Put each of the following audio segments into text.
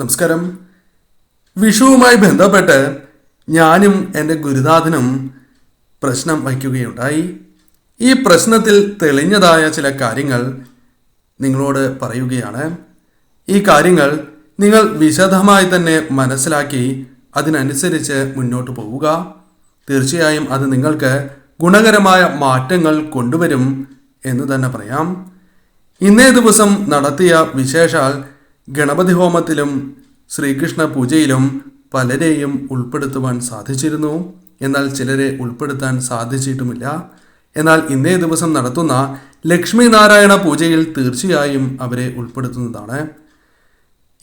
നമസ്കാരം. വിഷുവുമായി ബന്ധപ്പെട്ട് ഞാനും എന്റെ ഗുരുനാഥനും പ്രശ്നം വയ്ക്കുകയുണ്ടായി. ഈ പ്രശ്നത്തിൽ തെളിഞ്ഞതായ ചില കാര്യങ്ങൾ നിങ്ങളോട് പറയുകയാണ്. ഈ കാര്യങ്ങൾ നിങ്ങൾ വിശദമായി തന്നെ മനസ്സിലാക്കി അതിനനുസരിച്ച് മുന്നോട്ട് പോവുക. തീർച്ചയായും അത് നിങ്ങൾക്ക് ഗുണകരമായ മാറ്റങ്ങൾ കൊണ്ടുവരും എന്ന് തന്നെ പറയാം. ഇന്നേ ദിവസം നടത്തിയ വിശേഷാൽ ഗണപതി ഹോമത്തിലും ശ്രീകൃഷ്ണ പൂജയിലും പലരെയും ഉൾപ്പെടുത്തുവാൻ സാധിച്ചിരുന്നു. എന്നാൽ ചിലരെ ഉൾപ്പെടുത്താൻ സാധിച്ചിട്ടുമില്ല. എന്നാൽ ഇന്നേ ദിവസം നടത്തുന്ന ലക്ഷ്മി നാരായണ പൂജയിൽ തീർച്ചയായും അവരെ ഉൾപ്പെടുത്തുന്നതാണ്.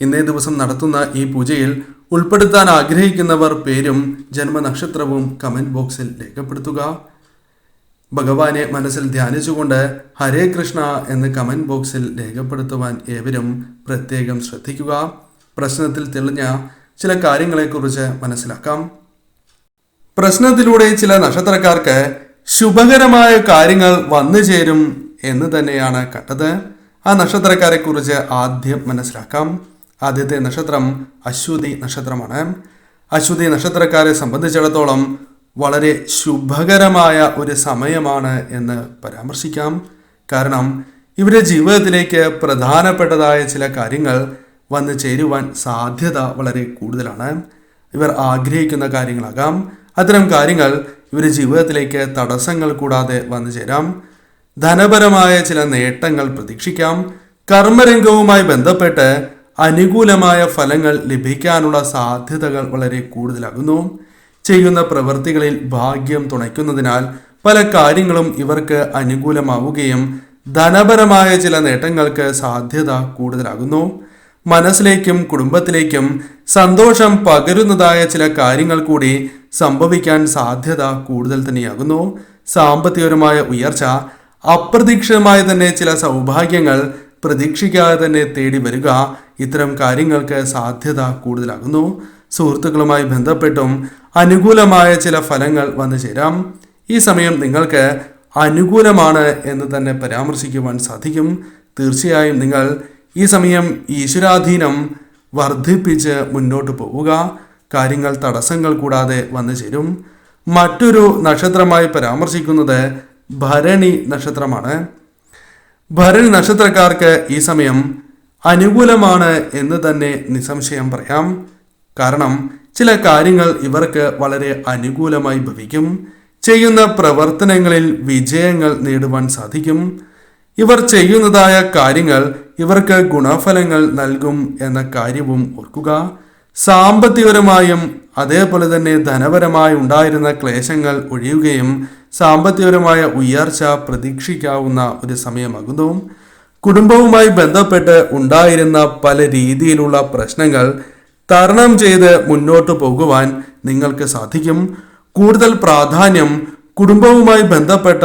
ഇന്നേ ദിവസം നടത്തുന്ന ഈ പൂജയിൽ ഉൾപ്പെടുത്താൻ ആഗ്രഹിക്കുന്നവർ പേരും ജന്മനക്ഷത്രവും കമന്റ് ബോക്സിൽ രേഖപ്പെടുത്തുക. ഭഗവാനെ മനസ്സിൽ ധ്യാനിച്ചുകൊണ്ട് ഹരേ കൃഷ്ണ എന്ന് കമന്റ് ബോക്സിൽ രേഖപ്പെടുത്തുവാൻ ഏവരും പ്രത്യേകം ശ്രദ്ധിക്കുക. പ്രശ്നത്തിൽ തെളിഞ്ഞ ചില കാര്യങ്ങളെക്കുറിച്ച് മനസ്സിലാക്കാം. പ്രശ്നത്തിലൂടെ ചില നക്ഷത്രക്കാർക്ക് ശുഭകരമായ കാര്യങ്ങൾ വന്നു ചേരും എന്ന് തന്നെയാണ് കണ്ടത്. ആ നക്ഷത്രക്കാരെ കുറിച്ച് ആദ്യം മനസ്സിലാക്കാം. ആദ്യത്തെ നക്ഷത്രം അശ്വതി നക്ഷത്രമാണ്. അശ്വതി നക്ഷത്രക്കാരെ സംബന്ധിച്ചിടത്തോളം വളരെ ശുഭകരമായ ഒരു സമയമാണ് എന്ന് പരാമർശിക്കാം. കാരണം ഇവരുടെ ജീവിതത്തിലേക്ക് പ്രധാനപ്പെട്ടതായ ചില കാര്യങ്ങൾ വന്നു ചേരുവാൻ സാധ്യത വളരെ കൂടുതലാണ്. ഇവർ ആഗ്രഹിക്കുന്ന കാര്യങ്ങളാകാം. അത്തരം കാര്യങ്ങൾ ഇവരുടെ ജീവിതത്തിലേക്ക് തടസ്സങ്ങൾ കൂടാതെ വന്നു ചേരാം. ധനപരമായ ചില നേട്ടങ്ങൾ പ്രതീക്ഷിക്കാം. കർമ്മരംഗവുമായി ബന്ധപ്പെട്ട് അനുകൂലമായ ഫലങ്ങൾ ലഭിക്കാനുള്ള സാധ്യതകൾ വളരെ കൂടുതലാകുന്നു. ചെയ്യുന്ന പ്രവൃത്തികളിൽ ഭാഗ്യം തുണയ്ക്കുന്നതിനാൽ പല കാര്യങ്ങളും ഇവർക്ക് അനുകൂലമാവുകയും ധനപരമായ ചില നേട്ടങ്ങൾക്ക് സാധ്യത കൂടുതലാകുന്നു. മനസ്സിലേക്കും കുടുംബത്തിലേക്കും സന്തോഷം പകരുന്നതായ ചില കാര്യങ്ങൾ കൂടി സംഭവിക്കാൻ സാധ്യത കൂടുതൽ തന്നെയാകുന്നു. സാമ്പത്തികപരമായ ഉയർച്ച അപ്രതീക്ഷിതമായ തന്നെ ചില സൗഭാഗ്യങ്ങൾ പ്രതീക്ഷിക്കാതെ തന്നെ തേടി വരിക ഇത്തരം കാര്യങ്ങൾക്ക് സാധ്യത കൂടുതലാകുന്നു. സുഹൃത്തുക്കളുമായി ബന്ധപ്പെട്ടും അനുകൂലമായ ചില ഫലങ്ങൾ വന്നു ചേരാം. ഈ സമയം നിങ്ങൾക്ക് അനുകൂലമാണ് എന്ന് തന്നെ പരാമർശിക്കുവാൻ സാധിക്കും. തീർച്ചയായും നിങ്ങൾ ഈ സമയം ഈശ്വരാധീനം വർദ്ധിപ്പിച്ച് മുന്നോട്ട് പോവുക. കാര്യങ്ങൾ തടസ്സങ്ങൾ കൂടാതെ വന്നു ചേരും. മറ്റൊരു നക്ഷത്രമായി പരാമർശിക്കുന്നത് ഭരണി നക്ഷത്രമാണ്. ഭരണി നക്ഷത്രക്കാർക്ക് ഈ സമയം അനുകൂലമാണ് എന്ന് തന്നെ നിസ്സംശയം പറയാം. കാരണം ചില കാര്യങ്ങൾ ഇവർക്ക് വളരെ അനുകൂലമായി ഭവിക്കും. ചെയ്യുന്ന പ്രവർത്തനങ്ങളിൽ വിജയങ്ങൾ നേടുവാൻ സാധിക്കും. ഇവർ ചെയ്യുന്നതായ കാര്യങ്ങൾ ഇവർക്ക് ഗുണഫലങ്ങൾ നൽകും എന്ന കാര്യവും ഓർക്കുക. സാമ്പത്തികപരമായും അതേപോലെ തന്നെ ധനപരമായി ഉണ്ടായിരുന്ന ക്ലേശങ്ങൾ ഒഴിയുകയും സാമ്പത്തികപരമായ ഉയർച്ച പ്രതീക്ഷിക്കാവുന്ന ഒരു സമയമാകുന്നു. കുടുംബവുമായി ബന്ധപ്പെട്ട് ഉണ്ടായിരുന്ന പല രീതിയിലുള്ള പ്രശ്നങ്ങൾ തരണം ചെയ്ത് മുന്നോട്ട് പോകുവാൻ നിങ്ങൾക്ക് സാധിക്കും. കൂടുതൽ പ്രാധാന്യം കുടുംബവുമായി ബന്ധപ്പെട്ട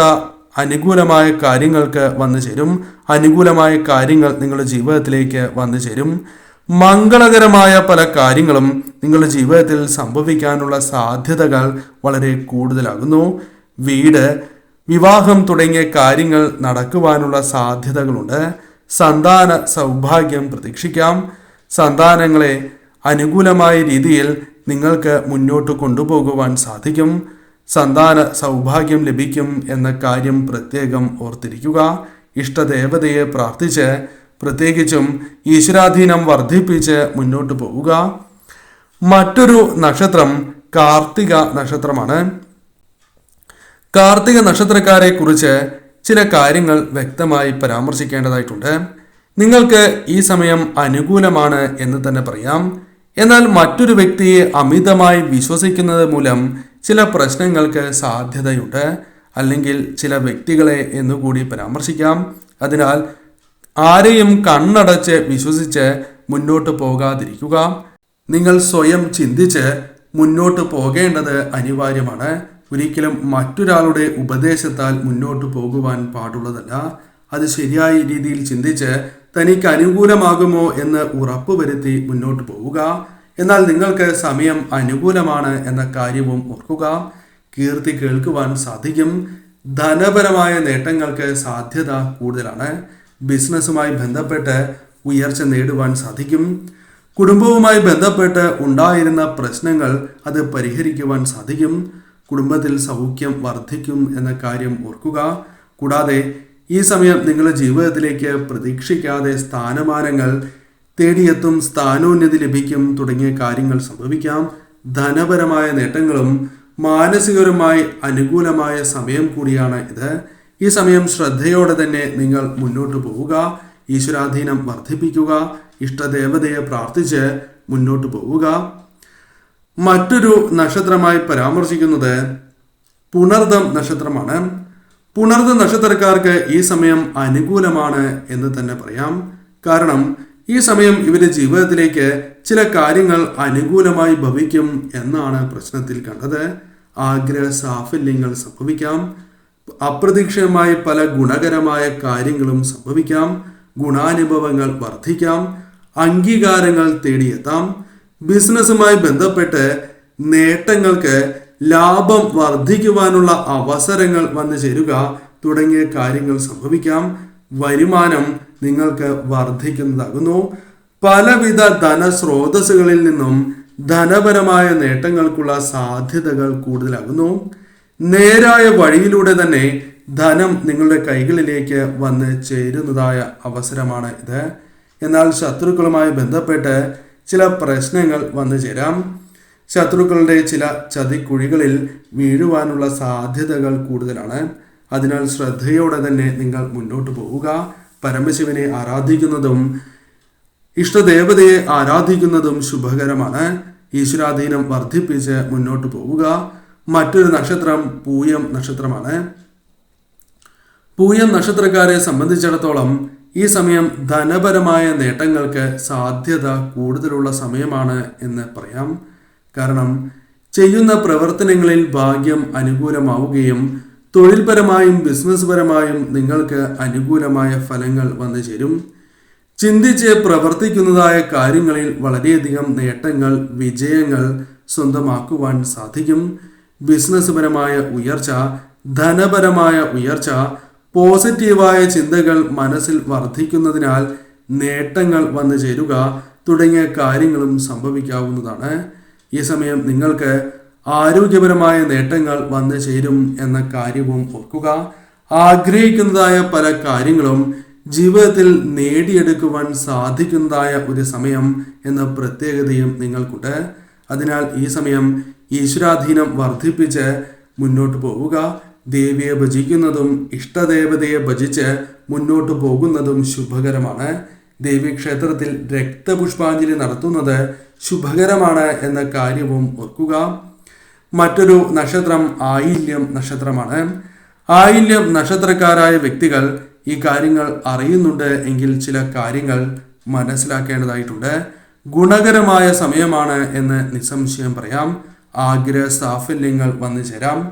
അനുകൂലമായ കാര്യങ്ങൾക്ക് വന്നു ചേരും. അനുകൂലമായ കാര്യങ്ങൾ നിങ്ങളുടെ ജീവിതത്തിലേക്ക് വന്നു ചേരും. മംഗളകരമായ പല കാര്യങ്ങളും നിങ്ങളുടെ ജീവിതത്തിൽ സംഭവിക്കാനുള്ള സാധ്യതകൾ വളരെ കൂടുതലാകുന്നു. വീട് വിവാഹം തുടങ്ങിയ കാര്യങ്ങൾ നടക്കുവാനുള്ള സാധ്യതകളുണ്ട്. സന്താന സൗഭാഗ്യം പ്രതീക്ഷിക്കാം. സന്താനങ്ങളെ അനുകൂലമായ രീതിയിൽ നിങ്ങൾക്ക് മുന്നോട്ട് കൊണ്ടുപോകുവാൻ സാധിക്കും. സന്താന സൗഭാഗ്യം ലഭിക്കും എന്ന കാര്യം പ്രത്യേകം ഓർത്തിരിക്കുക. ഇഷ്ടദേവതയെ പ്രാർത്ഥിച്ച് പ്രത്യേകിച്ചും ഈശ്വരാധീനം വർദ്ധിപ്പിച്ച് മുന്നോട്ട് പോവുക. മറ്റൊരു നക്ഷത്രം കാർത്തിക നക്ഷത്രമാണ്. കാർത്തിക നക്ഷത്രക്കാരെ കുറിച്ച് ചില കാര്യങ്ങൾ വ്യക്തമായി പരാമർശിക്കേണ്ടതായിട്ടുണ്ട്. നിങ്ങൾക്ക് ഈ സമയം അനുകൂലമാണ് എന്ന് തന്നെ പറയാം. എന്നാൽ മറ്റൊരു വ്യക്തിയെ അമിതമായി വിശ്വസിക്കുന്നത് മൂലം ചില പ്രശ്നങ്ങൾക്ക് സാധ്യതയുണ്ട്. അല്ലെങ്കിൽ ചില വ്യക്തികളെ എന്നുകൂടി പരാമർശിക്കാം. അതിനാൽ ആരെയും കണ്ണടച്ച് വിശ്വസിച്ച് മുന്നോട്ട് പോകാതിരിക്കുക. നിങ്ങൾ സ്വയം ചിന്തിച്ച് മുന്നോട്ട് പോകേണ്ടത് അനിവാര്യമാണ്. ഒരിക്കലും മറ്റൊരാളുടെ ഉപദേശത്താൽ മുന്നോട്ട് പോകുവാൻ പാടുള്ളതല്ല. അത് ശരിയായ രീതിയിൽ ചിന്തിച്ച് തനിക്ക് അനുകൂലമാകുമോ എന്ന് ഉറപ്പുവരുത്തി മുന്നോട്ട് പോവുക. എന്നാൽ നിങ്ങൾക്ക് സമയം അനുകൂലമാണ് എന്ന കാര്യവും ഓർക്കുക. കീർത്തി കേൾക്കുവാൻ സാധിക്കും. ധനപരമായ നേട്ടങ്ങൾക്ക് സാധ്യത കൂടുതലാണ്. ബിസിനസ്സുമായി ബന്ധപ്പെട്ട് ഉയർച്ച നേടുവാൻ സാധിക്കും. കുടുംബവുമായി ബന്ധപ്പെട്ട് ഉണ്ടായിരുന്ന പ്രശ്നങ്ങൾ അത് പരിഹരിക്കുവാൻ സാധിക്കും. കുടുംബത്തിൽ സൗഖ്യം വർദ്ധിക്കും എന്ന കാര്യം ഓർക്കുക. കൂടാതെ ഈ സമയം നിങ്ങളുടെ ജീവിതത്തിലേക്ക് പ്രതീക്ഷിക്കാതെ സ്ഥാനമാനങ്ങൾ തേടിയെത്തും സ്ഥാനോന്നതി ലഭിക്കും തുടങ്ങിയ കാര്യങ്ങൾ സംഭവിക്കാം. ധനപരമായ നേട്ടങ്ങളും മാനസികപരമായി അനുകൂലമായ സമയം കൂടിയാണ് ഇത്. ഈ സമയം ശ്രദ്ധയോടെ തന്നെ നിങ്ങൾ മുന്നോട്ട് പോവുക ഈശ്വരാധീനം വർദ്ധിപ്പിക്കുക ഇഷ്ടദേവതയെ പ്രാർത്ഥിച്ച് മുന്നോട്ട് പോവുക. മറ്റൊരു നക്ഷത്രമായി പരാമർശിക്കുന്നത് പുണർദം നക്ഷത്രമാണ്. പുണർദ നക്ഷത്രക്കാർക്ക് ഈ സമയം അനുകൂലമാണ് എന്ന് തന്നെ പറയാം. കാരണം ഈ സമയം ഇവരുടെ ജീവിതത്തിലേക്ക് ചില കാര്യങ്ങൾ അനുകൂലമായി ഭവിക്കും എന്നാണ് പ്രശ്നത്തിൽ കണ്ടത്. ആഗ്രഹ സാഫല്യങ്ങൾ സംഭവിക്കാം. അപ്രതീക്ഷിതമായ പല ഗുണകരമായ കാര്യങ്ങളും സംഭവിക്കാം. ഗുണാനുഭവങ്ങൾ വർദ്ധിക്കാം. അംഗീകാരങ്ങൾ തേടിയെത്താം. ബിസിനസ്സുമായി ബന്ധപ്പെട്ട് നേട്ടങ്ങൾക്ക് ലാഭം വർദ്ധിക്കുവാനുള്ള അവസരങ്ങൾ വന്നു ചേരുക. തുടങ്ങിയ കാര്യങ്ങൾ സംഭവിക്കാം. വരുമാനം നിങ്ങൾക്ക് വർദ്ധിക്കുന്നതാകുന്നു. പലവിധ ധനസ്രോതസ്സുകളിൽ നിന്നും ധനപരമായ നേട്ടങ്ങൾക്കുള്ള സാധ്യതകൾ കൂടുതലാകുന്നു. നേരായ വഴിയിലൂടെ തന്നെ ധനം നിങ്ങളുടെ കൈകളിലേക്ക് വന്ന് ചേരുന്നതായ അവസരമാണ് ഇത്. എന്നാൽ ശത്രുക്കളുമായി ബന്ധപ്പെട്ട് ചില പ്രശ്നങ്ങൾ വന്നു ചേരാം. ശത്രുക്കളുടെ ചില ചതിക്കുഴികളിൽ വീഴുവാനുള്ള സാധ്യതകൾ കൂടുതലാണ്. അതിനാൽ ശ്രദ്ധയോടെ തന്നെ നിങ്ങൾ മുന്നോട്ട് പോവുക. പരമശിവനെ ആരാധിക്കുന്നതും ഇഷ്ടദേവതയെ ആരാധിക്കുന്നതും ശുഭകരമാണ്. ഈശ്വരാധീനം വർദ്ധിപ്പിച്ച് മുന്നോട്ട് പോവുക. മറ്റൊരു നക്ഷത്രം പൂയം നക്ഷത്രമാണ്. പൂയം നക്ഷത്രക്കാരെ സംബന്ധിച്ചിടത്തോളം ഈ സമയം ധനപരമായ നേട്ടങ്ങൾക്ക് സാധ്യത കൂടുതലുള്ള സമയമാണ് എന്ന് പറയാം. കാരണം ചെയ്യുന്ന പ്രവർത്തനങ്ങളിൽ ഭാഗ്യം അനുകൂലമാവുകയും തൊഴിൽപരമായും ബിസിനസ് പരമായും നിങ്ങൾക്ക് അനുകൂലമായ ഫലങ്ങൾ വന്നു ചേരും. ചിന്തിച്ച് പ്രവർത്തിക്കുന്നതായ കാര്യങ്ങളിൽ വളരെയധികം നേട്ടങ്ങൾ വിജയങ്ങൾ സ്വന്തമാക്കുവാൻ സാധിക്കും. ബിസിനസ് പരമായ ഉയർച്ച ധനപരമായ ഉയർച്ച പോസിറ്റീവായ ചിന്തകൾ മനസ്സിൽ വർദ്ധിക്കുന്നതിനാൽ നേട്ടങ്ങൾ വന്നു ചേരുക തുടങ്ങിയ കാര്യങ്ങളും സംഭവിക്കാവുന്നതാണ്. ഈ സമയം നിങ്ങൾക്ക് ആരോഗ്യപരമായ നേട്ടങ്ങൾ വന്നു ചേരും എന്ന കാര്യവും ഓർക്കുക. ആഗ്രഹിക്കുന്നതായ പല കാര്യങ്ങളും ജീവിതത്തിൽ നേടിയെടുക്കുവാൻ സാധിക്കുന്നതായ ഒരു സമയം എന്ന പ്രത്യേകതയും നിങ്ങൾക്കുണ്ട്. അതിനാൽ ഈ സമയം ഈശ്വരാധീനം വർദ്ധിപ്പിച്ച് മുന്നോട്ട് പോവുക. ദേവിയെ ഭജിക്കുന്നതും ഇഷ്ടദേവതയെ ഭജിച്ച് മുന്നോട്ട് പോകുന്നതും ശുഭകരമാണ്. ദേവീക്ഷേത്രത്തിൽ രക്തപുഷ്പാഞ്ജലി നടത്തുന്നത് ശുഭകരമാണ് എന്ന കാര്യവും ഓർക്കുക. മറ്റൊരു നക്ഷത്രം ആയില്യം നക്ഷത്രമാണ്. ആയില്യം നക്ഷത്രക്കാരായ വ്യക്തികൾ ഈ കാര്യങ്ങൾ അറിയുന്നുണ്ട് എങ്കിൽ ചില കാര്യങ്ങൾ മനസ്സിലാക്കേണ്ടതായിട്ടുണ്ട്. ഗുണകരമായ സമയമാണ് എന്ന് നിസ്സംശയം പറയാം. ആഗ്രഹ സാഫല്യങ്ങൾ വന്നു ചേരാം.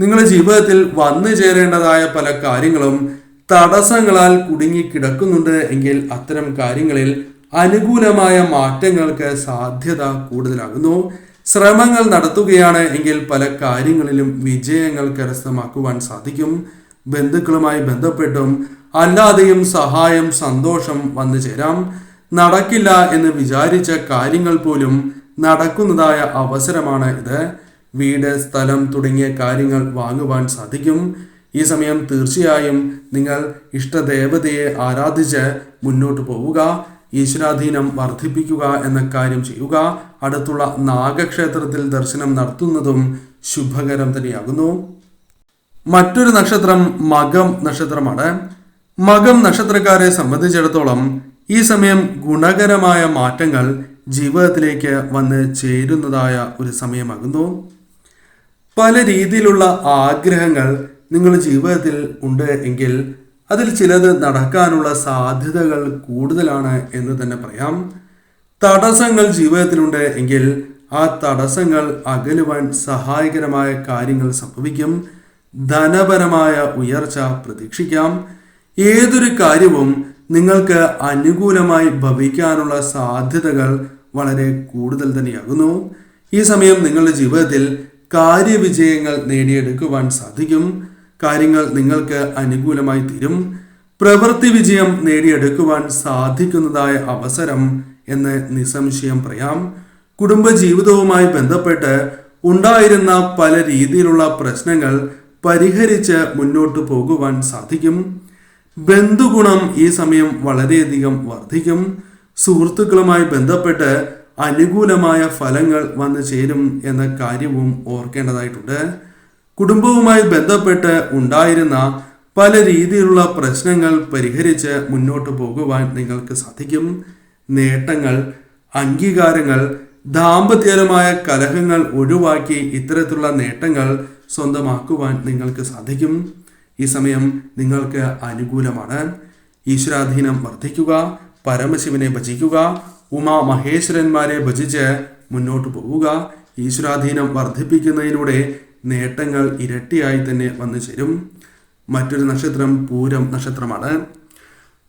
നിങ്ങളുടെ ജീവിതത്തിൽ വന്നു ചേരേണ്ടതായ പല കാര്യങ്ങളും തടസ്സങ്ങളാൽ കുടുങ്ങി കിടക്കുന്നുണ്ട് എങ്കിൽ അത്തരം കാര്യങ്ങളിൽ അനുകൂലമായ മാറ്റങ്ങൾക്ക് സാധ്യത കൂടുതലാകുന്നു. ശ്രമങ്ങൾ നടത്തുകയാണ് എങ്കിൽ പല കാര്യങ്ങളിലും വിജയങ്ങൾ കരസ്ഥമാക്കുവാൻ സാധിക്കും. ബന്ധുക്കളുമായി ബന്ധപ്പെട്ടും അല്ലാതെയും സഹായം സന്തോഷം വന്നു ചേരാം. നടക്കില്ല എന്ന് വിചാരിച്ച കാര്യങ്ങൾ പോലും നടക്കുന്നതായ അവസരമാണ് ഇത്. വീട് സ്ഥലം തുടങ്ങിയ കാര്യങ്ങൾ വാങ്ങുവാൻ സാധിക്കും. ഈ സമയം തീർച്ചയായും നിങ്ങൾ ഇഷ്ടദേവതയെ ആരാധിച്ച് മുന്നോട്ട് പോവുക. ഈശ്വരാധീനം വർദ്ധിപ്പിക്കുക എന്ന കാര്യം ചെയ്യുക അടുത്തുള്ള നാഗക്ഷേത്രത്തിൽ ദർശനം നടത്തുന്നതും ശുഭകരം തന്നെയാകുന്നു. മറ്റൊരു നക്ഷത്രം മകം നക്ഷത്രമാണ്. മകം നക്ഷത്രക്കാരെ സംബന്ധിച്ചിടത്തോളം ഈ സമയം ഗുണകരമായ മാറ്റങ്ങൾ ജീവിതത്തിലേക്ക് വന്ന് ചേരുന്നതായ ഒരു സമയമാകുന്നു. പല രീതിയിലുള്ള ആഗ്രഹങ്ങൾ നിങ്ങളുടെ ജീവിതത്തിൽ ഉണ്ട് എങ്കിൽ അതിൽ ചിലത് നടക്കാനുള്ള സാധ്യതകൾ കൂടുതലാണ് എന്ന് തന്നെ പറയാം. തടസ്സങ്ങൾ ജീവിതത്തിലുണ്ട് എങ്കിൽ ആ തടസ്സങ്ങൾ അകലുവാൻ സഹായകരമായ കാര്യങ്ങൾ സംഭവിക്കും. ധനപരമായ ഉയർച്ച പ്രതീക്ഷിക്കാം. ഏതൊരു കാര്യവും നിങ്ങൾക്ക് അനുകൂലമായി ഭവിക്കാനുള്ള സാധ്യതകൾ വളരെ കൂടുതൽ തന്നെയാകുന്നു. ഈ സമയം നിങ്ങളുടെ ജീവിതത്തിൽ കാര്യവിജയങ്ങൾ നേടിയെടുക്കുവാൻ സാധിക്കും. കാര്യങ്ങൾ നിങ്ങൾക്ക് അനുകൂലമായി തീരും. പ്രവൃത്തി വിജയം നേടിയെടുക്കുവാൻ സാധിക്കുന്നതായ അവസരം എന്ന് നിസ്സംശയം പറയാം. കുടുംബജീവിതവുമായി ബന്ധപ്പെട്ട് ഉണ്ടായിരുന്ന പല രീതിയിലുള്ള പ്രശ്നങ്ങൾ പരിഹരിച്ച് മുന്നോട്ട് പോകുവാൻ സാധിക്കും. ബന്ധുഗുണം ഈ സമയം വളരെയധികം വർദ്ധിക്കും. സുഹൃത്തുക്കളുമായി ബന്ധപ്പെട്ട് അനുകൂലമായ ഫലങ്ങൾ വന്നു ചേരും എന്ന കാര്യവും ഓർക്കേണ്ടതായിട്ടുണ്ട്. കുടുംബവുമായി ബന്ധപ്പെട്ട് ഉണ്ടായിരുന്ന പല രീതിയിലുള്ള പ്രശ്നങ്ങൾ പരിഹരിച്ച് മുന്നോട്ട് പോകുവാൻ നിങ്ങൾക്ക് സാധിക്കും. നേട്ടങ്ങൾ അംഗീകാരങ്ങൾ ദാമ്പത്യപരമായ കലഹങ്ങൾ ഒഴിവാക്കി ഇത്തരത്തിലുള്ള നേട്ടങ്ങൾ സ്വന്തമാക്കുവാൻ നിങ്ങൾക്ക് സാധിക്കും. ഈ സമയം നിങ്ങൾക്ക് അനുകൂലമാണ്. ഈശ്വരാധീനം വർദ്ധിക്കുക പരമശിവനെ ഭജിക്കുക ഉമാ മഹേശ്വരന്മാരെ ഭജിച്ച് മുന്നോട്ട് പോവുക. ഈശ്വരാധീനം വർദ്ധിപ്പിക്കുന്നതിലൂടെ നേട്ടങ്ങൾ ഇരട്ടിയായി തന്നെ വന്നു ചേരും. മറ്റൊരു നക്ഷത്രം പൂരം നക്ഷത്രമാണ്.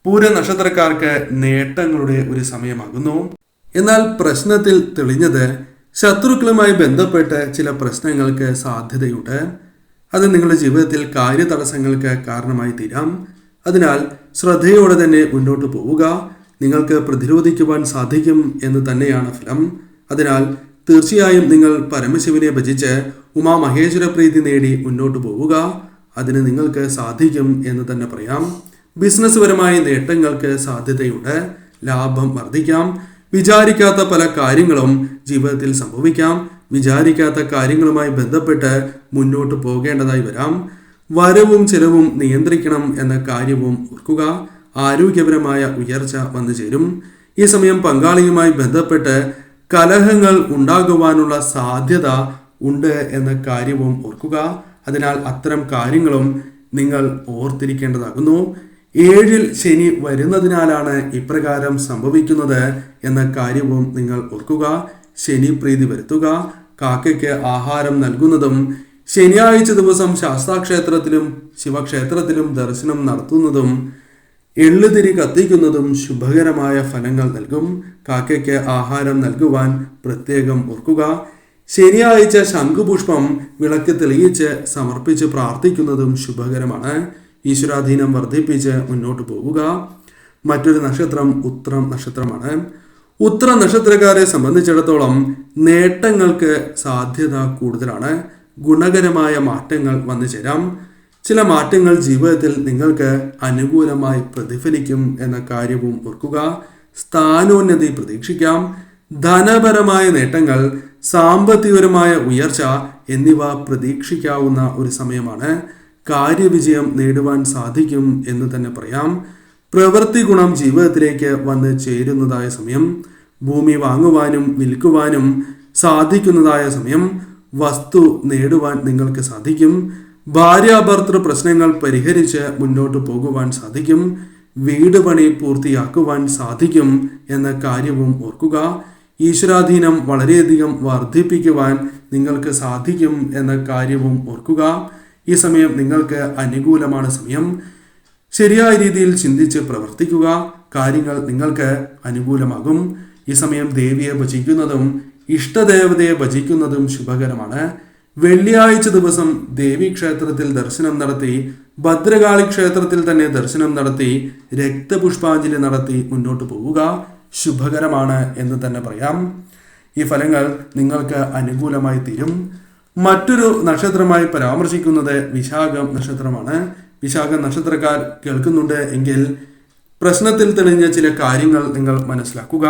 പൂര നക്ഷത്രക്കാർക്ക് നേട്ടങ്ങളുടെ ഒരു സമയമാകുന്നു. എന്നാൽ പ്രശ്നത്തിൽ തെളിഞ്ഞത് ശത്രുക്കളുമായി ബന്ധപ്പെട്ട് ചില പ്രശ്നങ്ങൾക്ക് സാധ്യതയുണ്ട്. അത് നിങ്ങളുടെ ജീവിതത്തിൽ കാര്യതടസ്സങ്ങൾക്ക് കാരണമായി തീരാം. അതിനാൽ ശ്രദ്ധയോടെ തന്നെ മുന്നോട്ട് പോവുക. നിങ്ങൾക്ക് പ്രതിരോധിക്കുവാൻ സാധിക്കും എന്ന് തന്നെയാണ് ഫലം. അതിനാൽ തീർച്ചയായും നിങ്ങൾ പരമശിവനെ ഭജിച്ച് ഉമാമഹേശ്വര പ്രീതി നേടി മുന്നോട്ട് പോവുക. അതിന് നിങ്ങൾക്ക് സാധിക്കും എന്ന് തന്നെ പറയാം. ബിസിനസ് പരമായ നേട്ടങ്ങൾക്ക് സാധ്യതയുണ്ട്. ലാഭം വർദ്ധിക്കാം. വിചാരിക്കാത്ത പല കാര്യങ്ങളും ജീവിതത്തിൽ സംഭവിക്കാം. വിചാരിക്കാത്ത കാര്യങ്ങളുമായി ബന്ധപ്പെട്ട് മുന്നോട്ട് പോകേണ്ടതായി വരാം. വരവും ചെലവും നിയന്ത്രിക്കണം എന്ന കാര്യവും ഓർക്കുക. ആരോഗ്യപരമായ ഉയർച്ച വന്നു ചേരും ഈ സമയം പങ്കാളിയുമായി ബന്ധപ്പെട്ട് കലഹങ്ങൾ ഉണ്ടാകുവാനുള്ള സാധ്യത ഉണ്ട് എന്ന കാര്യവും ഓർക്കുക. അതിനാൽ അത്തരം കാര്യങ്ങളും നിങ്ങൾ ഓർത്തിരിക്കേണ്ടതാകുന്നു. ഏഴിൽ ശനി വരുന്നതിനാലാണ് ഇപ്രകാരം സംഭവിക്കുന്നത് എന്ന കാര്യവും നിങ്ങൾ ഓർക്കുക. ശനി പ്രീതി വരുത്തുക. കാക്കയ്ക്ക് ആഹാരം നൽകുന്നതും ശനിയാഴ്ച ദിവസം ശാസ്താക്ഷേത്രത്തിലും ശിവക്ഷേത്രത്തിലും ദർശനം നടത്തുന്നതും എള്ളുതിരി കത്തിക്കുന്നതും ശുഭകരമായ ഫലങ്ങൾ നൽകും. കാക്കയ്ക്ക് ആഹാരം നൽകുവാൻ പ്രത്യേകം ഓർക്കുക. ശനിയാഴ്ച ശംഖുപുഷ്പം വിളക്ക് തെളിയിച്ച് സമർപ്പിച്ച് പ്രാർത്ഥിക്കുന്നതും ശുഭകരമാണ്. ഈശ്വരാധീനം വർദ്ധിപ്പിച്ച് മുന്നോട്ട് പോവുക. മറ്റൊരു നക്ഷത്രം ഉത്രം നക്ഷത്രമാണ്. ഉത്ര നക്ഷത്രക്കാരെ സംബന്ധിച്ചിടത്തോളം നേട്ടങ്ങൾക്ക് സാധ്യത കൂടുതലാണ്. ഗുണകരമായ മാറ്റങ്ങൾ വന്നു ചേരാം ചില മാറ്റങ്ങൾ ജീവിതത്തിൽ നിങ്ങൾക്ക് അനുകൂലമായി പ്രതിഫലിക്കും എന്ന കാര്യവും ഓർക്കുക. സ്ഥാനോന്നതി പ്രതീക്ഷിക്കാം. ധനപരമായ നേട്ടങ്ങൾ സാമ്പത്തികപരമായ ഉയർച്ച എന്നിവ പ്രതീക്ഷിക്കാവുന്ന ഒരു സമയമാണ്. കാര്യവിജയം നേടുവാൻ സാധിക്കും എന്ന് തന്നെ പറയാം. പ്രവൃത്തി ഗുണം ജീവിതത്തിലേക്ക് വന്ന് ചേരുന്നതായ സമയം. ഭൂമി വാങ്ങുവാനും വിൽക്കുവാനും സാധിക്കുന്നതായ സമയം. വസ്തു നേടുവാൻ നിങ്ങൾക്ക് സാധിക്കും. ഭാര്യാഭർത്തൃ പ്രശ്നങ്ങൾ പരിഹരിച്ച് മുന്നോട്ട് പോകുവാൻ സാധിക്കും. വീട് പണി പൂർത്തിയാക്കുവാൻ സാധിക്കും എന്ന കാര്യവും ഓർക്കുക. ഈശ്വരാധീനം വളരെയധികം വർദ്ധിപ്പിക്കുവാൻ നിങ്ങൾക്ക് സാധിക്കും എന്ന കാര്യവും ഓർക്കുക. ഈ സമയം നിങ്ങൾക്ക് അനുകൂലമാണ് സമയം. ശരിയായ രീതിയിൽ ചിന്തിച്ച് പ്രവർത്തിക്കുക. കാര്യങ്ങൾ നിങ്ങൾക്ക് അനുകൂലമാകും. ഈ സമയം ദേവിയെ ഭജിക്കുന്നതും ഇഷ്ടദേവതയെ ഭജിക്കുന്നതും ശുഭകരമാണ്. വെള്ളിയാഴ്ച ദിവസം ദേവി ക്ഷേത്രത്തിൽ ദർശനം നടത്തി ഭദ്രകാളി ക്ഷേത്രത്തിൽ തന്നെ ദർശനം നടത്തി രക്തപുഷ്പാഞ്ജലി നടത്തി മുന്നോട്ട് പോവുക ശുഭകരമാണ് എന്ന് തന്നെ പറയാം. ഈ ഫലങ്ങൾ നിങ്ങൾക്ക് അനുകൂലമായി തീരും. മറ്റൊരു നക്ഷത്രമായി പരാമർശിക്കുന്നത് വിശാഖം നക്ഷത്രമാണ്. വിശാഖ നക്ഷത്രക്കാർ കേൾക്കുന്നുണ്ട് എങ്കിൽ പ്രശ്നത്തിൽ തെളിഞ്ഞ ചില കാര്യങ്ങൾ നിങ്ങൾ മനസ്സിലാക്കുക.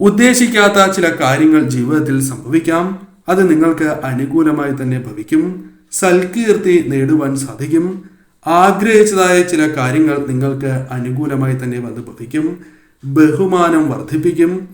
ഉദ്ദേശിക്കാത്ത ചില കാര്യങ്ങൾ ജീവിതത്തിൽ സംഭവിക്കാം. അത് നിങ്ങൾക്ക് അനുകൂലമായി തന്നെ ഭവിക്കും. സൽകീർത്തി നേടുവാൻ സാധിക്കും. ആഗ്രഹിച്ചതായ ചില കാര്യങ്ങൾ നിങ്ങൾക്ക് അനുകൂലമായി തന്നെ വന്ന് ഭവിക്കും. ബഹുമാനം വർദ്ധിപ്പിക്കും.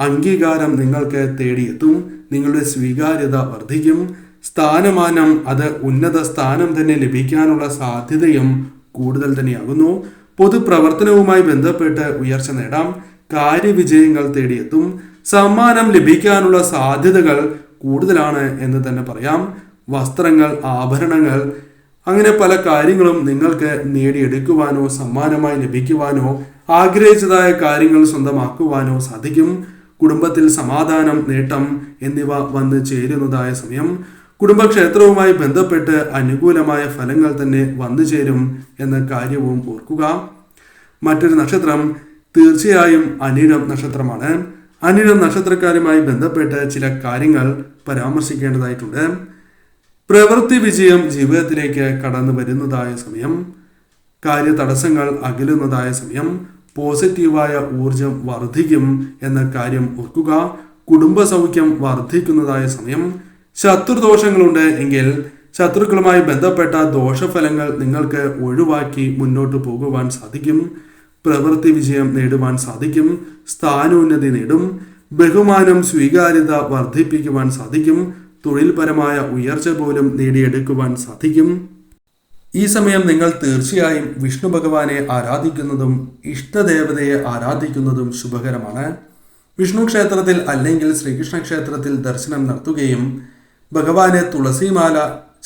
അംഗീകാരം നിങ്ങൾക്ക് തേടിയെത്തും. നിങ്ങളുടെ സ്വീകാര്യത വർദ്ധിക്കും. സ്ഥാനമാനം അത് ഉന്നത സ്ഥാനം തന്നെ ലഭിക്കാനുള്ള സാധ്യതയും കൂടുതൽ തന്നെയാകുന്നു. പൊതുപ്രവർത്തനവുമായി ബന്ധപ്പെട്ട് ഉയർച്ച നേടാം. കാര്യവിജയങ്ങൾ തേടിയെത്തും. സമ്മാനം ലഭിക്കാനുള്ള സാധ്യതകൾ കൂടുതലാണ് എന്ന് തന്നെ പറയാം. വസ്ത്രങ്ങൾ ആഭരണങ്ങൾ അങ്ങനെ പല കാര്യങ്ങളും നിങ്ങൾക്ക് നേടിയെടുക്കുവാനോ സമ്മാനമായി ലഭിക്കുവാനോ ആഗ്രഹിച്ചതായ കാര്യങ്ങൾ സ്വന്തമാക്കുവാനോ സാധിക്കും. കുടുംബത്തിൽ സമാധാനം നേട്ടം എന്നിവ വന്ന് ചേരുന്നതായ സമയം. കുടുംബക്ഷേത്രവുമായി ബന്ധപ്പെട്ട് അനുകൂലമായ ഫലങ്ങൾ തന്നെ വന്നു ചേരും എന്ന കാര്യവും ഓർക്കുക. മറ്റൊരു നക്ഷത്രം തീർച്ചയായും അനിഴം നക്ഷത്രമാണ്. അനിഴം നക്ഷത്രക്കാരുമായി ബന്ധപ്പെട്ട് ചില കാര്യങ്ങൾ പരാമർശിക്കേണ്ടതായിട്ടുണ്ട്. പ്രവൃത്തി വിജയം ജീവിതത്തിലേക്ക് കടന്നു വരുന്നതായ സമയം കാര്യ തടസ്സങ്ങൾ അകലുന്നതായ സമയം പോസിറ്റീവായ ഊർജം വർദ്ധിക്കും എന്ന കാര്യം ഓർക്കുക കുടുംബ സൗഖ്യം വർദ്ധിക്കുന്നതായ സമയം ശത്രുദോഷങ്ങളുണ്ട് എങ്കിൽ ശത്രുക്കളുമായി ബന്ധപ്പെട്ട ദോഷഫലങ്ങൾ നിങ്ങൾക്ക് ഒഴിവാക്കി മുന്നോട്ട് പോകുവാൻ സാധിക്കും. പ്രവൃത്തി വിജയം നേടുവാൻ സാധിക്കും സ്ഥാനോന്നതി നേടും ബഹുമാനം സ്വീകാര്യത വർദ്ധിപ്പിക്കുവാൻ സാധിക്കും തൊഴിൽപരമായ ഉയർച്ച പോലും നേടിയെടുക്കുവാൻ സാധിക്കും. ഈ സമയം നിങ്ങൾ തീർച്ചയായും വിഷ്ണു ഭഗവാനെ ആരാധിക്കുന്നതും ഇഷ്ടദേവതയെ ആരാധിക്കുന്നതും ശുഭകരമാണ്. വിഷ്ണു ക്ഷേത്രത്തിൽ അല്ലെങ്കിൽ ശ്രീകൃഷ്ണ ക്ഷേത്രത്തിൽ ദർശനം നടത്തുകയും ഭഗവാനെ തുളസിമാല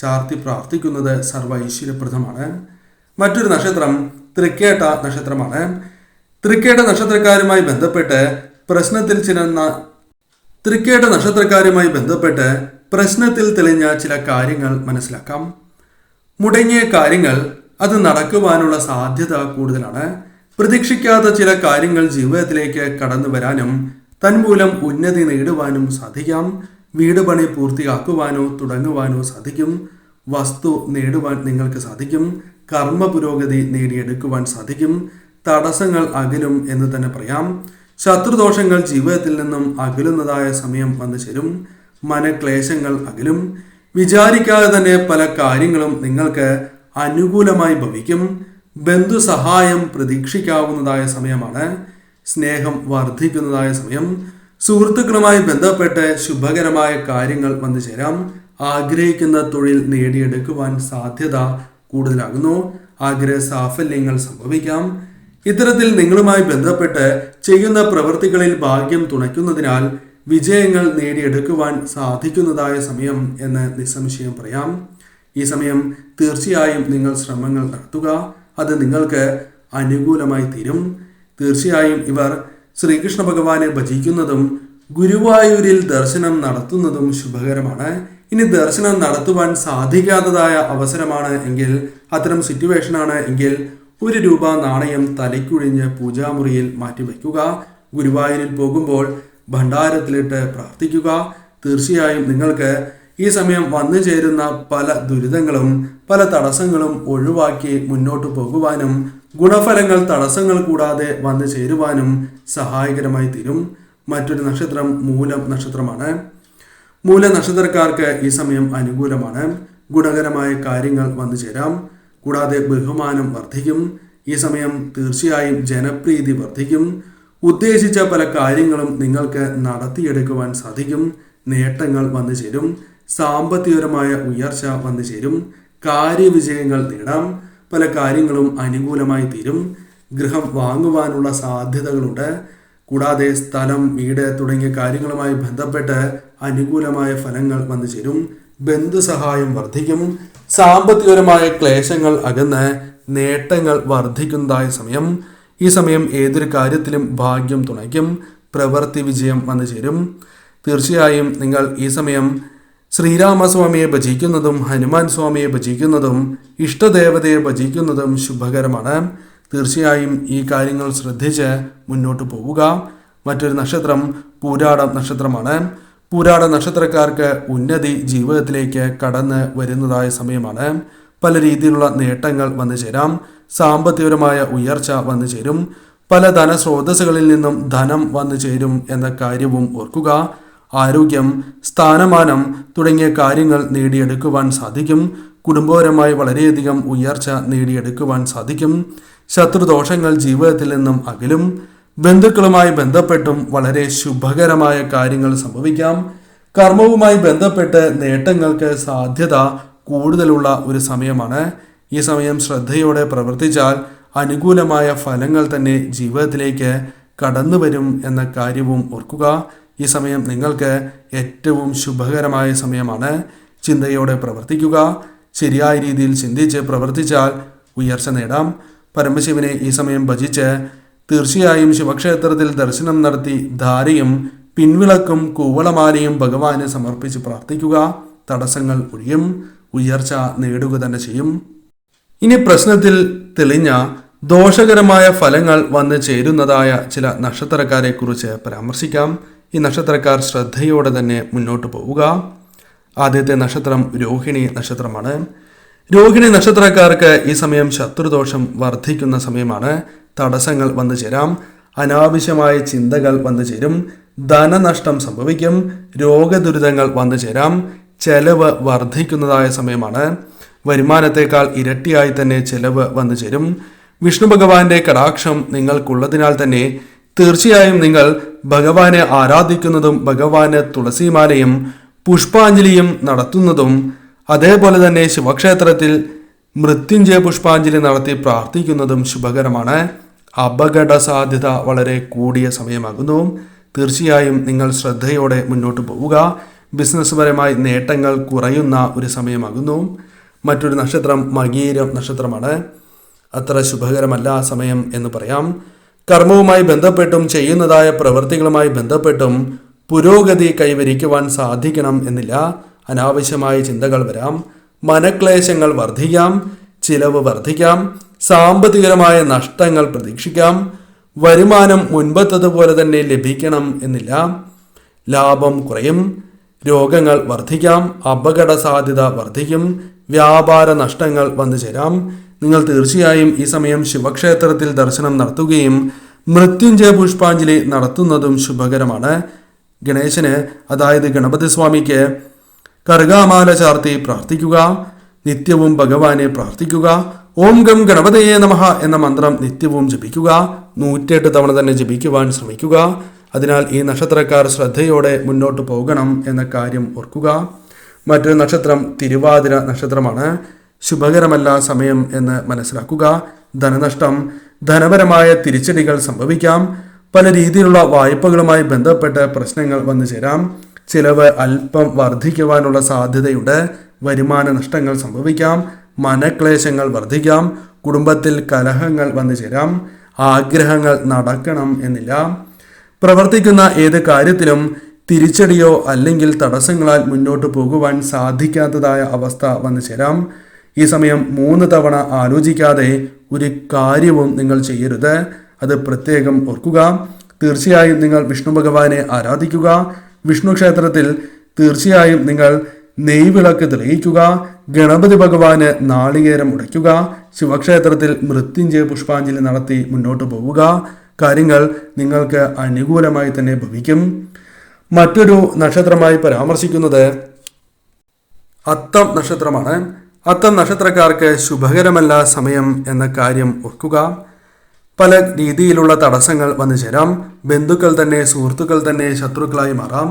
ചാർത്തി പ്രാർത്ഥിക്കുന്നത് സർവ ഐശ്വര്യപ്രദമാണ്. മറ്റൊരു നക്ഷത്രം തൃക്കേട്ട നക്ഷത്രമാണ്. തൃക്കേട്ട നക്ഷത്രക്കാരുമായി ബന്ധപ്പെട്ട് പ്രശ്നത്തിൽ ചിലന്ന തൃക്കേട്ട നക്ഷത്രക്കാരുമായി ബന്ധപ്പെട്ട് പ്രശ്നത്തിൽ തെളിഞ്ഞ ചില കാര്യങ്ങൾ മനസ്സിലാക്കാം. മുടങ്ങിയ കാര്യങ്ങൾ അത് നടക്കുവാനുള്ള സാധ്യത കൂടുതലാണ്. പ്രതീക്ഷിക്കാത്ത ചില കാര്യങ്ങൾ ജീവിതത്തിലേക്ക് കടന്നു വരാനും തന്മൂലം ഉന്നതി നേടുവാനും സാധിക്കാം. വീട് പണി പൂർത്തിയാക്കുവാനോ തുടങ്ങുവാനോ സാധിക്കും. വസ്തു നേടുവാൻ നിങ്ങൾക്ക് സാധിക്കും. കർമ്മ പുരോഗതി നേടിയെടുക്കുവാൻ സാധിക്കും. തടസ്സങ്ങൾ അകലും എന്ന് തന്നെ പറയാം. ശത്രുദോഷങ്ങൾ ജീവിതത്തിൽ നിന്നും അകലുന്നതായ സമയം വന്നു ചേരും. മനക്ലേശങ്ങൾ അകലും. വിചാരിക്കാതെ തന്നെ പല കാര്യങ്ങളും നിങ്ങൾക്ക് അനുകൂലമായി ഭവിക്കും. ബന്ധു സഹായം പ്രതീക്ഷിക്കാവുന്നതായ സമയമാണ്. സ്നേഹം വർദ്ധിക്കുന്നതായ സമയം. സുഹൃത്തുക്കളുമായി ബന്ധപ്പെട്ട് ശുഭകരമായ കാര്യങ്ങൾ വന്നു ചേരാം. ആഗ്രഹിക്കുന്ന തൊഴിൽ നേടിയെടുക്കുവാൻ സാധ്യത കൂടുതലാകുന്നു. ആഗ്രഹ സാഫല്യങ്ങൾ സംഭവിക്കാം. ഇത്തരത്തിൽ നിങ്ങളുമായി ബന്ധപ്പെട്ട് ചെയ്യുന്ന പ്രവൃത്തികളിൽ ഭാഗ്യം തുണയ്ക്കുന്നതിനാൽ വിജയങ്ങൾ നേടിയെടുക്കുവാൻ സാധിക്കുന്നതായ സമയം എന്ന് നിസ്സംശയം പറയാം. ഈ സമയം തീർച്ചയായും നിങ്ങൾ ശ്രമങ്ങൾ നടത്തുക. അത് നിങ്ങൾക്ക് അനുകൂലമായി തീരും. തീർച്ചയായും ഇവർ ശ്രീകൃഷ്ണ ഭഗവാനെ ഭജിക്കുന്നതും ഗുരുവായൂരിൽ ദർശനം നടത്തുന്നതും ശുഭകരമാണ്. ഇനി ദർശനം നടത്തുവാൻ സാധിക്കാത്തതായ അവസരമാണ് എങ്കിൽ അത്തരം സിറ്റുവേഷനാണ് എങ്കിൽ ഒരു രൂപ നാണയം തലയ്ക്കുഴിഞ്ഞ് പൂജാമുറിയിൽ മാറ്റിവെക്കുക. ഗുരുവായൂരിൽ പോകുമ്പോൾ ഭണ്ഡാരത്തിലിട്ട് പ്രാർത്ഥിക്കുക. തീർച്ചയായും നിങ്ങൾക്ക് ഈ സമയം വന്നു ചേരുന്ന പല ദുരിതങ്ങളും പല തടസ്സങ്ങളും ഒഴിവാക്കി മുന്നോട്ട് പോകുവാനും ഗുണഫലങ്ങൾ തടസ്സങ്ങൾ കൂടാതെ വന്നു ചേരുവാനും സഹായകരമായി തീരും. മറ്റൊരു നക്ഷത്രം മൂലം നക്ഷത്രമാണ്. മൂല നക്ഷത്രക്കാർക്ക് ഈ സമയം അനുകൂലമാണ്. ഗുണകരമായ കാര്യങ്ങൾ വന്നു ചേരാം. കൂടാതെ ബഹുമാനം വർദ്ധിക്കും. ഈ സമയം തീർച്ചയായും ജനപ്രീതി വർദ്ധിക്കും. ഉദ്ദേശിച്ച പല കാര്യങ്ങളും നിങ്ങൾക്ക് നടത്തിയെടുക്കുവാൻ സാധിക്കും. നേട്ടങ്ങൾ വന്നു ചേരും. സാമ്പത്തികപരമായ ഉയർച്ച വന്നു ചേരും. കാര്യവിജയങ്ങൾ നേടാം. പല കാര്യങ്ങളും അനുകൂലമായി തീരും. ഗൃഹം വാങ്ങുവാനുള്ള സാധ്യതകളുണ്ട്. കൂടാതെ സ്ഥലം വീട് തുടങ്ങിയ കാര്യങ്ങളുമായി ബന്ധപ്പെട്ട് അനുകൂലമായ ഫലങ്ങൾ വന്നു ചേരും. ബന്ധുസഹായം വർദ്ധിക്കും. സാമ്പത്തികപരമായ ക്ലേശങ്ങൾ അകന്ന് നേട്ടങ്ങൾ വർദ്ധിക്കുന്നതായ സമയം. ഈ സമയം ഏതൊരു കാര്യത്തിലും ഭാഗ്യം തുണയ്ക്കും. പ്രവൃത്തി വിജയം വന്നു ചേരും. തീർച്ചയായും നിങ്ങൾ ഈ സമയം ശ്രീരാമസ്വാമിയെ ഭജിക്കുന്നതും ഹനുമാൻ സ്വാമിയെ ഭജിക്കുന്നതും ഇഷ്ടദേവതയെ ഭജിക്കുന്നതും ശുഭകരമാണ്. തീർച്ചയായും ഈ കാര്യങ്ങൾ ശ്രദ്ധിച്ച് മുന്നോട്ട് പോവുക. മറ്റൊരു നക്ഷത്രം പൂരാട നക്ഷത്രമാണ്. പൂരാട നക്ഷത്രക്കാർക്ക് ഉന്നതി ജീവിതത്തിലേക്ക് കടന്ന് വരുന്നതായ സമയമാണ്. പല രീതിയിലുള്ള നേട്ടങ്ങൾ വന്നു ചേരാം. സാമ്പത്തികപരമായ ഉയർച്ച വന്നു ചേരും. പല ധനസ്രോതസ്സുകളിൽ നിന്നും ധനം വന്നു ചേരും എന്ന കാര്യവും ഓർക്കുക. ആരോഗ്യം സ്ഥാനമാനം തുടങ്ങിയ കാര്യങ്ങൾ നേടിയെടുക്കുവാൻ സാധിക്കും. കുടുംബപരമായി വളരെയധികം ഉയർച്ച നേടിയെടുക്കുവാൻ സാധിക്കും. ശത്രുദോഷങ്ങൾ ജീവിതത്തിൽ നിന്നും അകലും. ബന്ധുക്കളുമായി ബന്ധപ്പെട്ടും വളരെ ശുഭകരമായ കാര്യങ്ങൾ സംഭവിക്കാം. കർമ്മവുമായി ബന്ധപ്പെട്ട് നേട്ടങ്ങൾക്ക് സാധ്യത കൂടുതലുള്ള ഒരു സമയമാണ്. ഈ സമയം ശ്രദ്ധയോടെ പ്രവർത്തിച്ചാൽ അനുകൂലമായ ഫലങ്ങൾ തന്നെ ജീവിതത്തിലേക്ക് കടന്നു വരും എന്ന കാര്യവും ഓർക്കുക. ഈ സമയം നിങ്ങൾക്ക് ഏറ്റവും ശുഭകരമായ സമയമാണ്. ചിന്തയോടെ പ്രവർത്തിക്കുക. ശരിയായ രീതിയിൽ ചിന്തിച്ച് പ്രവർത്തിച്ചാൽ ഉയർച്ച നേടാം. പരമശിവനെ ഈ സമയം ഭജിച്ച് തീർച്ചയായും ശിവക്ഷേത്രത്തിൽ ദർശനം നടത്തി ധാരയും പിൻവിളക്കും കൂവളമാലയും ഭഗവാന് സമർപ്പിച്ച് പ്രാർത്ഥിക്കുക. തടസ്സങ്ങൾ ഒഴിയും. ഉയർച്ച നേടുക തന്നെ ചെയ്യും. ഇനി പ്രശ്നത്തിൽ തെളിഞ്ഞ ദോഷകരമായ ഫലങ്ങൾ വന്നു ചേരുന്നതായ ചില നക്ഷത്രക്കാരെ കുറിച്ച് പരാമർശിക്കാം. ഈ നക്ഷത്രക്കാർ ശ്രദ്ധയോടെ തന്നെ മുന്നോട്ട് പോവുക. ആദ്യത്തെ നക്ഷത്രം രോഹിണി നക്ഷത്രമാണ്. രോഹിണി നക്ഷത്രക്കാർക്ക് ഈ സമയം ശത്രുദോഷം വർദ്ധിക്കുന്ന സമയമാണ്. തടസ്സങ്ങൾ വന്നു ചേരാം. അനാവശ്യമായ ചിന്തകൾ വന്നു ചേരും. ധനനഷ്ടം സംഭവിക്കും. രോഗദുരിതങ്ങൾ വന്നു ചേരാം. ചെലവ് വർദ്ധിക്കുന്നതായ സമയമാണ്. വരുമാനത്തേക്കാൾ ഇരട്ടിയായി തന്നെ ചെലവ് വന്നു ചേരും. വിഷ്ണു ഭഗവാന്റെ കടാക്ഷം നിങ്ങൾക്കുള്ളതിനാൽ തന്നെ തീർച്ചയായും നിങ്ങൾ ഭഗവാനെ ആരാധിക്കുന്നതും ഭഗവാന് തുളസിമാലയും പുഷ്പാഞ്ജലിയും നടത്തുന്നതും അതേപോലെ തന്നെ ശിവക്ഷേത്രത്തിൽ മൃത്യുഞ്ജയ പുഷ്പാഞ്ജലി നടത്തി പ്രാർത്ഥിക്കുന്നതും ശുഭകരമാണ്. അപകട സാധ്യത വളരെ കൂടിയ സമയമാകുന്നു. തീർച്ചയായും നിങ്ങൾ ശ്രദ്ധയോടെ മുന്നോട്ട് പോവുക. ബിസിനസ് പരമായി നേട്ടങ്ങൾ കുറയുന്ന ഒരു സമയമാകുന്നു. മറ്റൊരു നക്ഷത്രം മകീരം നക്ഷത്രമാണ്. അത്ര ശുഭകരമല്ല സമയം എന്ന് പറയാം. കർമ്മവുമായി ബന്ധപ്പെട്ടും ചെയ്യുന്നതായ പ്രവൃത്തികളുമായി ബന്ധപ്പെട്ടും പുരോഗതി കൈവരിക്കുവാൻ സാധിക്കണം എന്നില്ല. അനാവശ്യമായ ചിന്തകൾ വരാം. മനക്ലേശങ്ങൾ വർദ്ധിക്കാം. ചിലവ് വർദ്ധിക്കാം സാമ്പത്തികരമായ നഷ്ടങ്ങൾ പ്രതീക്ഷിക്കാം വരുമാനം മുൻപത്തതുപോലെ തന്നെ ലഭിക്കണം എന്നില്ല. ലാഭം കുറയും രോഗങ്ങൾ വർദ്ധിക്കാം അപകട സാധ്യത വർദ്ധിക്കും വ്യാപാര നഷ്ടങ്ങൾ വന്നു ചേരാം. നിങ്ങൾ തീർച്ചയായും ഈ സമയം ശിവക്ഷേത്രത്തിൽ ദർശനം നടത്തുകയും മൃത്യുഞ്ജയ പുഷ്പാഞ്ജലി നടത്തുന്നതും ശുഭകരമാണ്. ഗണേശന് അതായത് ഗണപതി സ്വാമിക്ക് കർഗാമാല ചാർത്തി പ്രാർത്ഥിക്കുക. നിത്യവും ഭഗവാനെ പ്രാർത്ഥിക്കുക. ഓം ഗം ഗണപതയെ നമഃ എന്ന മന്ത്രം നിത്യവും ജപിക്കുക. നൂറ്റെട്ട് തവണ തന്നെ ജപിക്കുവാൻ ശ്രമിക്കുക. അതിനാൽ ഈ നക്ഷത്രക്കാർ ശ്രദ്ധയോടെ മുന്നോട്ട് പോകണം എന്ന കാര്യം ഓർക്കുക. മറ്റൊരു നക്ഷത്രം തിരുവാതിര നക്ഷത്രമാണ്. ശുഭകരമല്ല സമയം എന്ന് മനസ്സിലാക്കുക. ധനനഷ്ടം ധനപരമായ തിരിച്ചടികൾ സംഭവിക്കാം. പല രീതിയിലുള്ള വായ്പകളുമായി ബന്ധപ്പെട്ട് പ്രശ്നങ്ങൾ വന്നു ചേരാം ചിലവ് അല്പം വർദ്ധിക്കുവാനുള്ള സാധ്യതയുണ്ട്. വരുമാന നഷ്ടങ്ങൾ സംഭവിക്കാം. മനക്ലേശങ്ങൾ വർദ്ധിക്കാം. കുടുംബത്തിൽ കലഹങ്ങൾ വന്നു ചേരാം. ആഗ്രഹങ്ങൾ നടക്കണം എന്നില്ല. പ്രവർത്തിക്കുന്ന ഏത് കാര്യത്തിലും തിരിച്ചടിയോ അല്ലെങ്കിൽ തടസ്സങ്ങളാൽ മുന്നോട്ട് പോകുവാൻ സാധിക്കാത്തതായ അവസ്ഥ വന്നു ചേരാം. ഈ സമയം മൂന്ന് തവണ ആലോചിക്കാതെ ഒരു കാര്യവും നിങ്ങൾ ചെയ്യരുത്. അത് പ്രത്യേകം ഓർക്കുക. തീർച്ചയായും നിങ്ങൾ വിഷ്ണു ഭഗവാനെ ആരാധിക്കുക. വിഷ്ണു ക്ഷേത്രത്തിൽ തീർച്ചയായും നിങ്ങൾ നെയ്വിളക്ക് തെളിയിക്കുക ഗണപതി ഭഗവാന് നാളികേരം ഉടയ്ക്കുക ശിവക്ഷേത്രത്തിൽ മൃത്യുഞ്ജയ പുഷ്പാഞ്ജലി നടത്തി മുന്നോട്ട് പോവുക. കാര്യങ്ങൾ നിങ്ങൾക്ക് അനുകൂലമായി തന്നെ ഭവിക്കും. മറ്റൊരു നക്ഷത്രമായി പരാമർശിക്കുന്നത് അത്തം നക്ഷത്രമാണ്. അത്തം നക്ഷത്രക്കാർക്ക് ശുഭകരമല്ല സമയം എന്ന കാര്യം ഓർക്കുക. പല രീതിയിലുള്ള തടസ്സങ്ങൾ വന്നു ചേരാം. ബന്ധുക്കൾ തന്നെ സുഹൃത്തുക്കൾ തന്നെ ശത്രുക്കളായി മാറാം.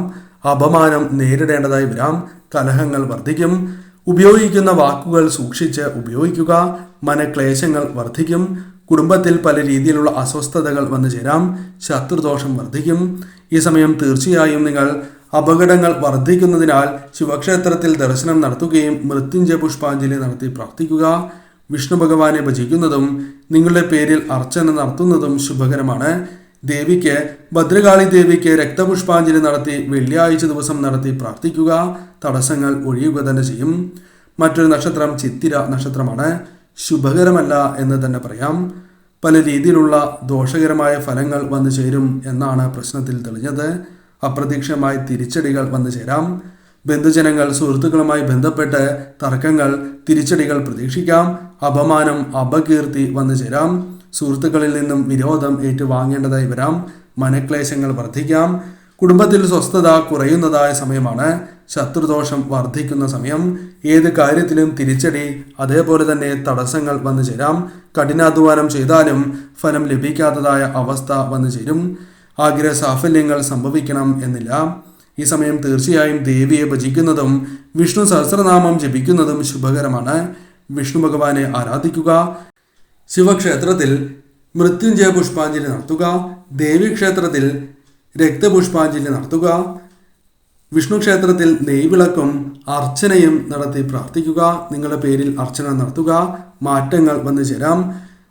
അപമാനം നേരിടേണ്ടതായി വരാം. കലഹങ്ങൾ വർദ്ധിക്കും. ഉപയോഗിക്കുന്ന വാക്കുകൾ സൂക്ഷിച്ച് ഉപയോഗിക്കുക. മനക്ലേശങ്ങൾ വർദ്ധിക്കും. കുടുംബത്തിൽ പല രീതിയിലുള്ള അസ്വസ്ഥതകൾ വന്നു ചേരാം. ശത്രുദോഷം വർദ്ധിക്കും. ഈ സമയം തീർച്ചയായും നിങ്ങൾ അപകടങ്ങൾ വർദ്ധിക്കുന്നതിനാൽ ശിവക്ഷേത്രത്തിൽ ദർശനം നടത്തുകയും മൃത്യുഞ്ജയ പുഷ്പാഞ്ജലി നടത്തി പ്രാർത്ഥിക്കുക. വിഷ്ണു ഭഗവാനെ ഭജിക്കുന്നതും നിങ്ങളുടെ പേരിൽ അർച്ചന നടത്തുന്നതും ശുഭകരമാണ്. ദേവിക്ക് ഭദ്രകാളി ദേവിക്ക് രക്തപുഷ്പാഞ്ജലി നടത്തി വെള്ളിയാഴ്ച ദിവസം നടത്തി പ്രാർത്ഥിക്കുക. തടസ്സങ്ങൾ ഒഴിയുക തന്നെ ചെയ്യും. മറ്റൊരു നക്ഷത്രം ചിത്തിര നക്ഷത്രമാണ്. ശുഭകരമല്ല എന്ന് തന്നെ പറയാം. പല രീതിയിലുള്ള ദോഷകരമായ ഫലങ്ങൾ വന്നു ചേരും എന്നാണ് പ്രശ്നത്തിൽ തെളിഞ്ഞത്. അപ്രതീക്ഷിതമായ തിരിച്ചടികൾ വന്നു ചേരാം. ബന്ധുജനങ്ങൾ സുഹൃത്തുക്കളുമായി ബന്ധപ്പെട്ട് തർക്കങ്ങൾ തിരിച്ചടികൾ പ്രതീക്ഷിക്കാം. അപമാനം അപകീർത്തി വന്നു ചേരാം. സുഹൃത്തുക്കളിൽ നിന്നും വിരോധം ഏറ്റുവാങ്ങേണ്ടതായി വരാം. മനക്ലേശങ്ങൾ വർദ്ധിക്കാം. കുടുംബത്തിൽ സ്വസ്ഥത കുറയുന്നതായ സമയമാണ്. ശത്രുദോഷം വർദ്ധിക്കുന്ന സമയം. ഏത് കാര്യത്തിലും തിരിച്ചടി അതേപോലെ തന്നെ തടസ്സങ്ങൾ വന്നു ചേരാം. കഠിനാധ്വാനം ചെയ്താലും ഫലം ലഭിക്കാത്തതായ അവസ്ഥ വന്നു ചേരും. ആഗ്രഹ സാഫല്യങ്ങൾ സംഭവിക്കണം എന്നില്ല. ഈ സമയം തീർച്ചയായും ദേവിയെ ഭജിക്കുന്നതും വിഷ്ണു സഹസ്രനാമം ജപിക്കുന്നതും ശുഭകരമാണ്. വിഷ്ണു ഭഗവാനെ ആരാധിക്കുക. ശിവക്ഷേത്രത്തിൽ മൃത്യുഞ്ജയ പുഷ്പാഞ്ജലി നടത്തുക. ദേവീക്ഷേത്രത്തിൽ രക്തപുഷ്പാഞ്ജലി നടത്തുക. വിഷ്ണു ക്ഷേത്രത്തിൽ നെയ്വിളക്കും അർച്ചനയും നടത്തി പ്രാർത്ഥിക്കുക. നിങ്ങളുടെ പേരിൽ അർച്ചന നടത്തുക. മാറ്റങ്ങൾ വന്നു ചേരാം.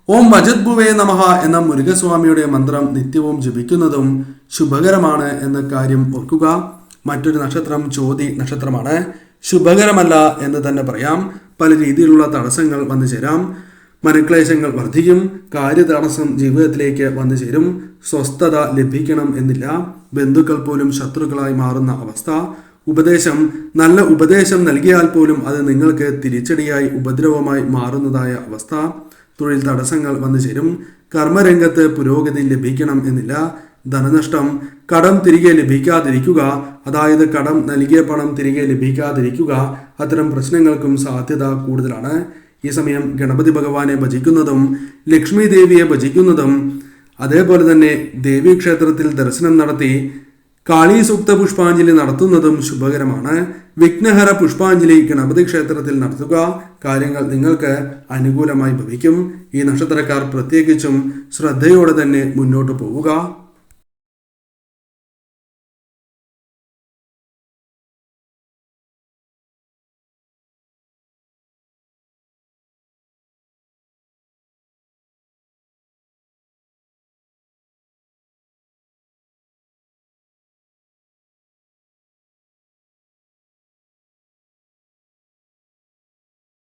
ഓം ഭജത് ഭുവേ നമഹ എന്ന മുരുകസ്വാമിയുടെ മന്ത്രം നിത്യവും ജപിക്കുന്നതും ശുഭകരമാണ് എന്ന കാര്യം ഓർക്കുക. മറ്റൊരു നക്ഷത്രം ചോതി നക്ഷത്രമാണ്. ശുഭകരമല്ല എന്ന് തന്നെ പറയാം. പല രീതിയിലുള്ള തടസ്സങ്ങൾ വന്നു ചേരാം. മനക്ലേശങ്ങൾ വർദ്ധിക്കും. കാര്യതടസ്സം ജീവിതത്തിലേക്ക് വന്നു ചേരും. സ്വസ്ഥത ലഭിക്കണം എന്നില്ല. ബന്ധുക്കൾ പോലും ശത്രുക്കളായി മാറുന്ന അവസ്ഥ. ഉപദേശം. നല്ല ഉപദേശം നൽകിയാൽ പോലും അത് നിങ്ങൾക്ക് തിരിച്ചടിയായി ഉപദ്രവമായി മാറുന്നതായ അവസ്ഥ. തൊഴിൽ തടസ്സങ്ങൾ വന്നു ചേരും. കർമ്മരംഗത്ത് പുരോഗതി ലഭിക്കണം എന്നില്ല. ധനനഷ്ടം. കടം തിരികെ ലഭിക്കാതിരിക്കുക അതായത് കടം നൽകിയ പണം തിരികെ ലഭിക്കാതിരിക്കുക അത്തരം പ്രശ്നങ്ങൾക്കും സാധ്യത കൂടുതലാണ്. ഈ സമയം ഗണപതി ഭഗവാനെ ഭജിക്കുന്നതും ലക്ഷ്മി ദേവിയെ ഭജിക്കുന്നതും അതേപോലെ തന്നെ ദേവീക്ഷേത്രത്തിൽ ദർശനം നടത്തി കാളി സൂക്ത പുഷ്പാഞ്ജലി നടത്തുന്നതും ശുഭകരമാണ്. വിഘ്നഹര പുഷ്പാഞ്ജലി ഗണപതി ക്ഷേത്രത്തിൽ നടത്തുക കാര്യങ്ങൾ നിങ്ങൾക്ക് അനുകൂലമായി ഭവിക്കും. ഈ നക്ഷത്രക്കാർ പ്രത്യേകിച്ചും ശ്രദ്ധയോടെ തന്നെ മുന്നോട്ട് പോവുക.